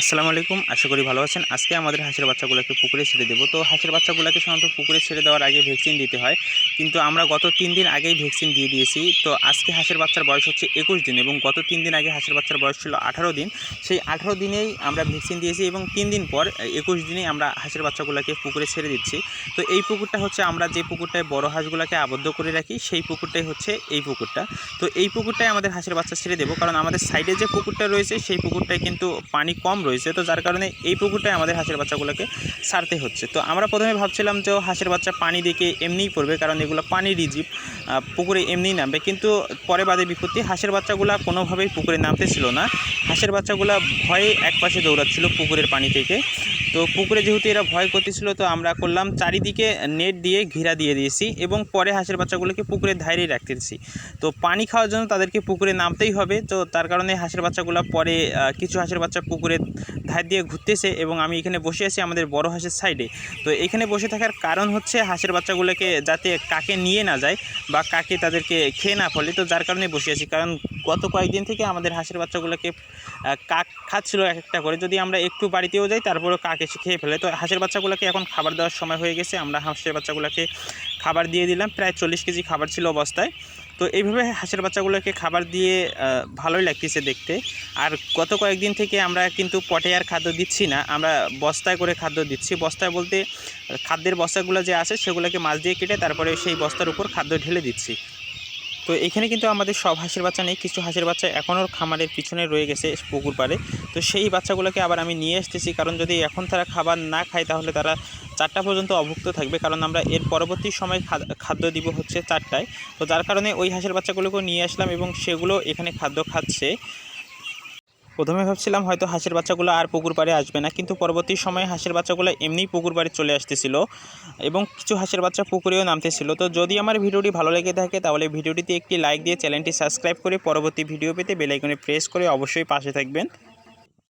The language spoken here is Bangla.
আসসালামু আলাইকুম, আশা করি ভালো আছেন। আজকে আমাদের হাঁসের বাচ্চাগুলোকে পুকুরে ছেড়ে দেবো। তো হাঁসের বাচ্চাগুলোকে সাধারণত পুকুরে ছেড়ে দেওয়ার আগে ভ্যাকসিন দিতে হয়। কিন্তু আমরা গত তিন দিন আগেই ভ্যাকসিন দিয়ে দিয়েছি। তো আজকে হাঁসের বাচ্চার বয়স হচ্ছে একুশ দিন এবং গত তিন দিন আগে হাঁসের বাচ্চার বয়স ছিল আঠারো দিন। সেই আঠারো দিনেই আমরা ভ্যাকসিন দিয়েছি এবং তিন দিন পর একুশ দিনেই আমরা হাঁসের বাচ্চাগুলোকে পুকুরে ছেড়ে দিচ্ছি। তো এই পুকুরটা হচ্ছে আমরা যে পুকুরটায় বড় হাঁসগুলোকে আবদ্ধ করে রাখি, সেই পুকুরটাই হচ্ছে এই পুকুরটা। তো এই পুকুরটায় আমাদের হাঁসের বাচ্চা ছেড়ে দেবো। কারণ আমাদের সাইডে যে পুকুরটা রয়েছে, সেই পুকুরটায় কিন্তু পানি কম রয়েছে। তো যার কারণে এই পুকুরটায় আমাদের হাঁসের বাচ্চাগুলোকে সারতে হচ্ছে। তো আমরা প্রথমে ভাবছিলাম যে হাঁসের বাচ্চা পানি দেখে এমনিই পড়বে, কারণ এগুলো পানি রিজিপ পুকুরে এমনিই নামবে। কিন্তু পরে বাদে বিপত্তি, হাঁসের বাচ্চাগুলো কোনোভাবেই পুকুরে নামতেছিল না। হাঁসের বাচ্চাগুলো ভয়ে একপাশে দৌড়াচ্ছিল পুকুরের পানি থেকে। তো পুকুরে যেহেতু এরা ভয় করতেছিল, তো আমরা করলাম চারিদিকে নেট দিয়ে ঘেরা দিয়ে দিয়েছি এবং পরে হাঁসের বাচ্চাগুলোকে পুকুরে ধাইরেই রাখতেছি তো পানি খাওয়ার জন্য তাদেরকে পুকুরে নামতেই হবে। তো তার কারণে হাঁসের বাচ্চাগুলো পরে কিছু হাঁসের বাচ্চা পুকুরে ধার দিয়ে ঘুরতেছে এবং আমি এখানে বসে আছি আমাদের বড় হাঁসের সাইডে তো এখানে বসে থাকার কারণ হচ্ছে হাঁসের বাচ্চাগুলোকে যাতে কাকে নিয়ে না যায় বা কাকে তাদেরকে খেয়ে না ফলে, তো যার কারণে বসে আছি। কারণ গত কয়েকদিন থেকে আমাদের হাঁসের বাচ্চাগুলোকে কাক খাচ্ছিল এক একটা করে। যদি আমরা একটু বাড়িতেও যাই, তারপরেও কাক এসে খেয়ে ফেলে। তো হাঁসের বাচ্চাগুলোকে এখন খাবার দেওয়ার সময় হয়ে গেছে। আমরা হাঁসের বাচ্চাগুলোকে খাবার দিয়ে দিলাম। প্রায় চল্লিশ কেজি খাবার ছিল অবস্থায়। তো এইভাবে হাঁসের বাচ্চাগুলোকে খাবার দিয়ে ভালোই লাগতেছে দেখতে। আর গত কয়েকদিন থেকে আমরা কিন্তু পটে আর খাদ্য দিচ্ছি না, আমরা বস্তায় করে খাদ্য দিচ্ছি। বস্তায় বলতে, খাদ্যের বস্তাগুলো যে আছে সেগুলোকে মাছ দিয়ে কেটে তারপরে সেই বস্তার উপর খাদ্য ঢেলে দিচ্ছি। তো এখানে কিন্তু আমাদের সব হাঁসের বাচ্চা নেই, কিছু হাঁসের বাচ্চা এখনও খামারের পিছনে রয়ে গেছে পুকুর পাড়ে। তো সেই বাচ্চাগুলোকে আবার আমি নিয়ে আসতেছি কারণ যদি এখন তারা খাবার না খায় তাহলে তারা চারটা পর্যন্ত অভুক্ত থাকবে, কারণ আমরা এর পরবর্তী সময় খাদ- খাদ্য দিব হচ্ছে চারটায়। তো যার কারণে ওই হাঁসের বাচ্চাগুলোকেও নিয়ে আসলাম এবং সেগুলো এখানে খাদ্য খাচ্ছে। প্রথমে ভাবছিলাম হয়তো হাঁসের বাচ্চাগুলো আর পুকুর পাড়ে আসবে না, কিন্তু পরবর্তী সময়ে হাঁসের বাচ্চাগুলো এমনিই পুকুর পাড়ে চলে আসতেছিল এবং কিছু হাঁসের বাচ্চা পুকুরেও নামতেছিল। তো যদি আমার ভিডিওটি ভালো লেগে থাকে, তাহলে ভিডিওটিতে একটি লাইক দিয়ে চ্যানেলটি সাবস্ক্রাইব করে পরবর্তী ভিডিও পেতে বেলাইকনে প্রেস করে অবশ্যই পাশে থাকবেন।